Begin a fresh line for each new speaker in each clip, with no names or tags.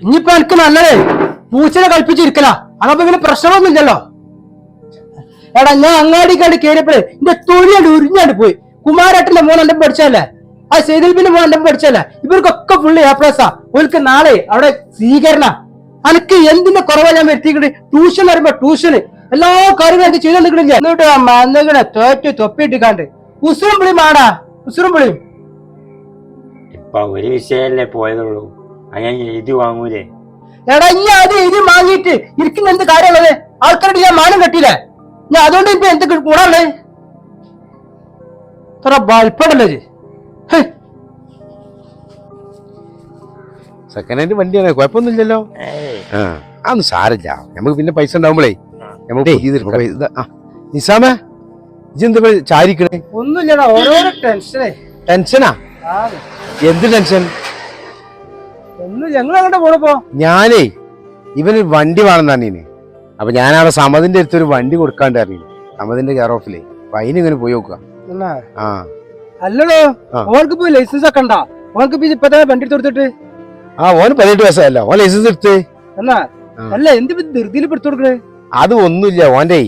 ഇനിയിപ്പോ എനിക്ക് നല്ലതേ പൂച്ചനെ കളിപ്പിച്ചിരിക്കല. അതപ്പോ ഇങ്ങനെ പ്രശ്നമൊന്നുമില്ലല്ലോ എടാ ഞാൻ അങ്ങാടി കണ്ട് കയറിയപ്പോഴേ എന്റെ തൊഴിലാണ്ട് ഉരിഞ്ഞാണ്ട് പോയി. കുമാരേട്ടന്റെ മോൻ എന്റെ പഠിച്ചല്ലേ ആ സെയ്തിൽബിന്റെ മോൻ എന്റെ പഠിച്ചല്ലേ ഇവർക്കൊക്കെ ഫുള്ള് എ പ്ലസ് ഓൽക്ക് നാളെ അവിടെ സ്വീകരണ. അനക്ക് എന്തിന്റെ കുറവാ ഞാൻ വരുത്തിക്കിട്ട് ട്യൂഷൻ വരുമ്പോ ട്യൂഷന് എല്ലാ കാര്യങ്ങളും എനിക്ക് ചെയ്തു നിൽക്കണില്ല എന്നിട്ട് മന്നകണ തോറ്റ് തൊപ്പിട്ടിക്കാണ്ട് ഉസുറും പുളിയും ആടാ ഉസുറും വിളിയും
ഇപ്പൊ ഒരു വിഷയല്ലേ പോയതുള്ളൂ. ഞാൻ എഴുതി വാങ്ങൂലേ?
എടാ ഇനി അത് എഴുതി വാങ്ങിയിട്ട് ഇരിക്കുന്ന എന്ത് കാര്യമുള്ളത്? ആൾക്കാരുടെ ഞാൻ മാനം കെട്ടിയില്ലേ? ഞാൻ അതുകൊണ്ട് ഇപ്പൊ എന്ത് ബൽപ്പടല്ലേ ഇത്? ഹേ,
സെക്കൻഡ് ഹാൻഡ് വണ്ടിയാണ്? കുഴപ്പമൊന്നുമില്ലല്ലോ. അതൊന്നും സാരല്ല നമുക്ക് പിന്നെ പൈസ ഉണ്ടാവുമ്പോഴേ നമുക്ക് നിസാമേ ഇജെന്താ ചാരിക്കണേ?
ഒന്നുമില്ലടാ ഓരോരോ ടെൻഷനേ.
ടെൻഷനാ? എന്ത് ടെൻഷൻ?
ഒന്നും ഞങ്ങൾ അങ്ങോട്ട് പോണപ്പോ
ഞാനേ ഇവന് വണ്ടി വേണം പറഞ്ഞീന്. അപ്പൊ ഞാൻ അവിടെ സമതിന്റെ അടുത്ത് ഒരു വണ്ടി കൊടുക്കാണ്ട് അറിയില്ല സമതിന്റെ കെയർ ഓഫിലേ അപ്പൊ അതിനിങ്ങനെ പോയി നോക്കുക ആ.
അല്ലടോ ഓർക്ക് പോയി ലൈസൻസ് ഒക്കെ ഉണ്ടാ? ഓർക്ക് ഇപ്പൊ വണ്ടി എടുത്ത് കൊടുത്തിട്ട്?
ആ ഓന് പതിനെട്ട് വയസ്സല്ല ഓൻ ലൈസൻസ് എടുത്ത്.
എന്നാ? അല്ല എന്ത് ധൃതിയിൽ പെടുത്തു കൊടുക്കണേ?
അത് ഒന്നുമില്ല. ഓന്റെ.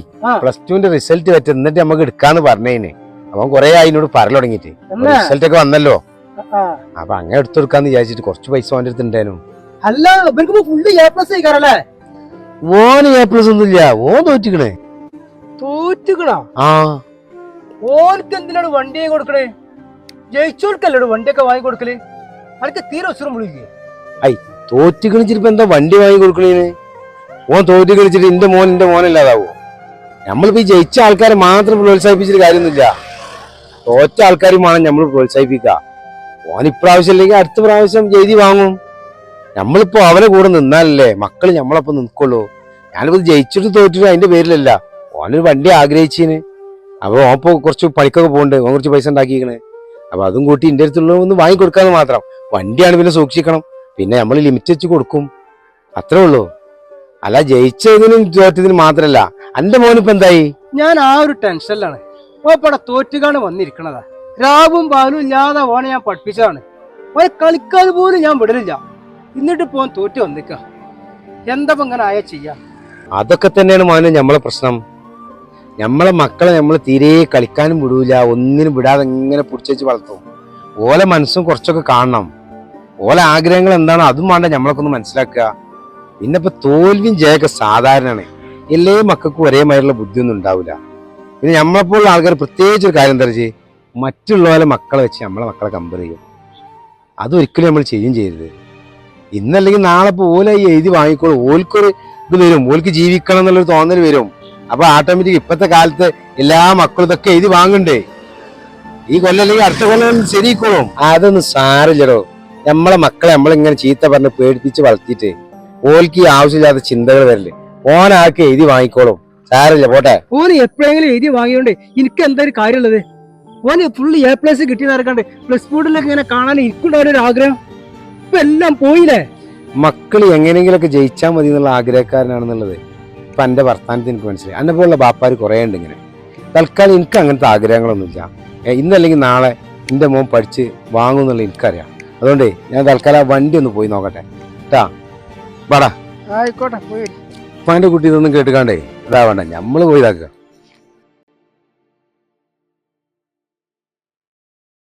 പ്ലസ് ടുവിന്റെ റിസൾട്ട് പറ്റി എന്നിട്ട് നമുക്ക് എടുക്കാന്ന് പറഞ്ഞേനെ. അവൻ കൊറേ അതിനോട് പറഞ്ഞു തുടങ്ങിട്ട്
റിസൾട്ടൊക്കെ
റിസൾട്ട് ഒക്കെ വന്നല്ലോ. അപ്പൊ അങ്ങനെ എടുത്തു കൊടുക്കാന്ന് വിചാരിച്ചിട്ട് കുറച്ച് പൈസ ഓന്റെ അടുത്ത് ഉണ്ടായിരുന്നു
അല്ല ഇവർക്ക് ഫുള്ള് എ പ്ലസ് ആയിക്കാറല്ലേ
ഓന് എ പ്ലസ് ഒന്നുമില്ല ഓൻ തോറ്റിക്കണേ.
തോറ്റിക്കണോ?
ആ.
ഓർക്ക് എന്തിനാണ് വണ്ടിയെ കൊടുക്കണേ? ജയിച്ചോർക്കല്ലോ വണ്ടിയൊക്കെ വാങ്ങി കൊടുക്കൽ? അനക്ക് തീരെ ഉസുറും വിളിക്കേ
തോറ്റ് കളിച്ചിട്ട് എന്താ വണ്ടി വാങ്ങി കൊടുക്കണേന്? ഓൻ തോറ്റ് കളിച്ചിട്ട് എന്റെ മോൻ എന്റെ മോനല്ലാതാവോ നമ്മളിപ്പോ ഈ ജയിച്ച ആൾക്കാരെ മാത്രം പ്രോത്സാഹിപ്പിച്ചിട്ട് കാര്യമൊന്നുമില്ല. തോറ്റ ആൾക്കാരും വേണം നമ്മൾ പ്രോത്സാഹിപ്പിക്കുക. ഓൻ ഇപ്രാവശ്യം അല്ലെങ്കിൽ അടുത്ത പ്രാവശ്യം ജയിതി വാങ്ങും. നമ്മളിപ്പോ അവനെ കൂടെ നിന്നാലല്ലേ മക്കൾ നമ്മളൊപ്പം നിൽക്കുള്ളൂ. ഞാനിപ്പോ ജയിച്ചിട്ട് തോറ്റിട്ട് അതിന്റെ പേരിലല്ല. ഓനൊരു വണ്ടി ആഗ്രഹിച്ചീന്. അപ്പൊ ഓൻ കുറച്ച് പണിക്കൊക്കെ പോകുന്നുണ്ട് ഓൻ കുറച്ച് പൈസ ഉണ്ടാക്കിയിരിക്കണേ അപ്പൊ അതും കൂട്ടി എന്റെ അടുത്തുള്ള ഒന്ന് വാങ്ങിക്കൊടുക്കാന്ന് മാത്രം. വണ്ടിയാണ് പിന്നെ സൂക്ഷിക്കണം. പിന്നെ നമ്മൾ ലിമിറ്റ് വെച്ച് കൊടുക്കും. അത്രേ ഉള്ളൂ. അല്ല ജയിച്ചതിനും തോറ്റതിനും മാത്രല്ല. എന്റെ മോനിപ്പോ എന്തായി?
ഞാൻ ആ ഒരു ടെൻഷനിലാണ് തോറ്റുകാണ് വന്നിരിക്കണതാ. രാവും പാലും ഇല്ലാതെ ഓനെ ഞാൻ പഠിപ്പിച്ചതാണ്. ഓനെ കളിക്കാൻ പോലും ഞാൻ വിടലില്ല. എന്നിട്ട് പോൻ തോറ്റ് വന്നിക്ക. എന്താ ഇങ്ങനെ ആയാ ചെയ്യാ?
അതൊക്കെ തന്നെയാണ് മോനെ നമ്മളെ പ്രശ്നം. നമ്മളെ മക്കളെ നമ്മൾ തീരെ കളിക്കാനും വിടൂല ഒന്നിനും വിടാതെ ഇങ്ങനെ പിടിച്ചു വളർത്തും. ഓലെ മനസ്സും കുറച്ചൊക്കെ കാണണം. ഓലെ ആഗ്രഹങ്ങൾ എന്താണോ അതും വേണ്ട നമ്മളൊക്കെ ഒന്ന് മനസ്സിലാക്കുക. പിന്നെ ഇപ്പൊ തോൽവിയും ജയൊക്കെ സാധാരണയാണ്. എല്ലാ മക്കൾക്കും ഒരേ മാതിരിയുള്ള ബുദ്ധിയൊന്നും ഉണ്ടാവില്ല. പിന്നെ നമ്മളെപ്പോലുള്ള ആൾക്കാർ പ്രത്യേകിച്ച് ഒരു കാര്യം എന്താ മറ്റുള്ളവരെ മക്കളെ വെച്ച് നമ്മളെ മക്കളെ കമ്പയർ ചെയ്യും. അതൊരിക്കലും നമ്മൾ ചെയ്യും ചെയ്യരുത്. ഇന്നല്ലെങ്കിൽ നാളെ ഇപ്പോൾ ഓല എഴുതി വാങ്ങിക്കോളും. ഓൽക്കൊരു ഇത് വരും. ഓൽക്ക് ജീവിക്കണം എന്നുള്ളൊരു തോന്നൽ വരും. അപ്പോൾ ആട്ടോമാറ്റിക് ഇപ്പത്തെ കാലത്ത് എല്ലാ മക്കളും ഇതൊക്കെ എഴുതി വാങ്ങണ്ടേ? ഈ കൊല്ലം അല്ലെങ്കിൽ അടുത്ത കൊല്ലം ശരിക്കോളും അതൊന്നും സാരില്ലടോ നമ്മളെ മക്കളെ നമ്മളിങ്ങനെ ചീത്ത പറഞ്ഞ് പേടിപ്പിച്ച് വളർത്തിയിട്ട് ഓൽക്ക് ഈ ആവശ്യമില്ലാത്ത ചിന്തകൾ വരില്ലേ ഓനാക്കി എഴുതി വാങ്ങിക്കോളും. സാരില്ല പോട്ടെ.
ഓന് എപ്പോഴെങ്കിലും എഴുതി വാങ്ങിയോണ്ട് എനിക്ക് എന്താ ഒരു കാര്യമുള്ളത്? ഓന് ഫുള്ള് എ പ്ലസ് കിട്ടി നടക്കണ്ട് പ്ലസ് ബോർഡിലൊക്കെ ഇങ്ങനെ കാണാൻ എനിക്കുണ്ടാവുന്ന ഒരു ആഗ്രഹം? ഇപ്പൊ എല്ലാം പോയില്ലേ?
മക്കൾ എങ്ങനെയെങ്കിലൊക്കെ ജയിച്ചാൽ മതി എന്നുള്ള ആഗ്രഹക്കാരനാണെന്നുള്ളത് ഇപ്പൊ എന്റെ വർത്താനത്തിന് എനിക്ക് മനസ്സിലായി. എന്നെ പോലുള്ള ബാപ്പാർ കുറേ ഉണ്ട് ഇങ്ങനെ. തൽക്കാലം എനിക്ക് അങ്ങനത്തെ ആഗ്രഹങ്ങളൊന്നുമില്ല. ഇന്നല്ലെങ്കിൽ നാളെ എന്റെ മോൻ പഠിച്ച് വാങ്ങും എന്നുള്ളത് എനിക്കറിയാം. അതുകൊണ്ട് ഞാൻ തൽക്കാലം ആ വണ്ടി ഒന്ന് പോയി നോക്കട്ടെ. ട്ടാ വാടാ.
ആയിക്കോട്ടെ പോയി.
ഉപ്പാന്റെ കുട്ടി ഇതൊന്നും കേട്ടുകാണ്ടേ ഇതാ വേണ്ട നമ്മൾ പോയി ഇതാക്കുക.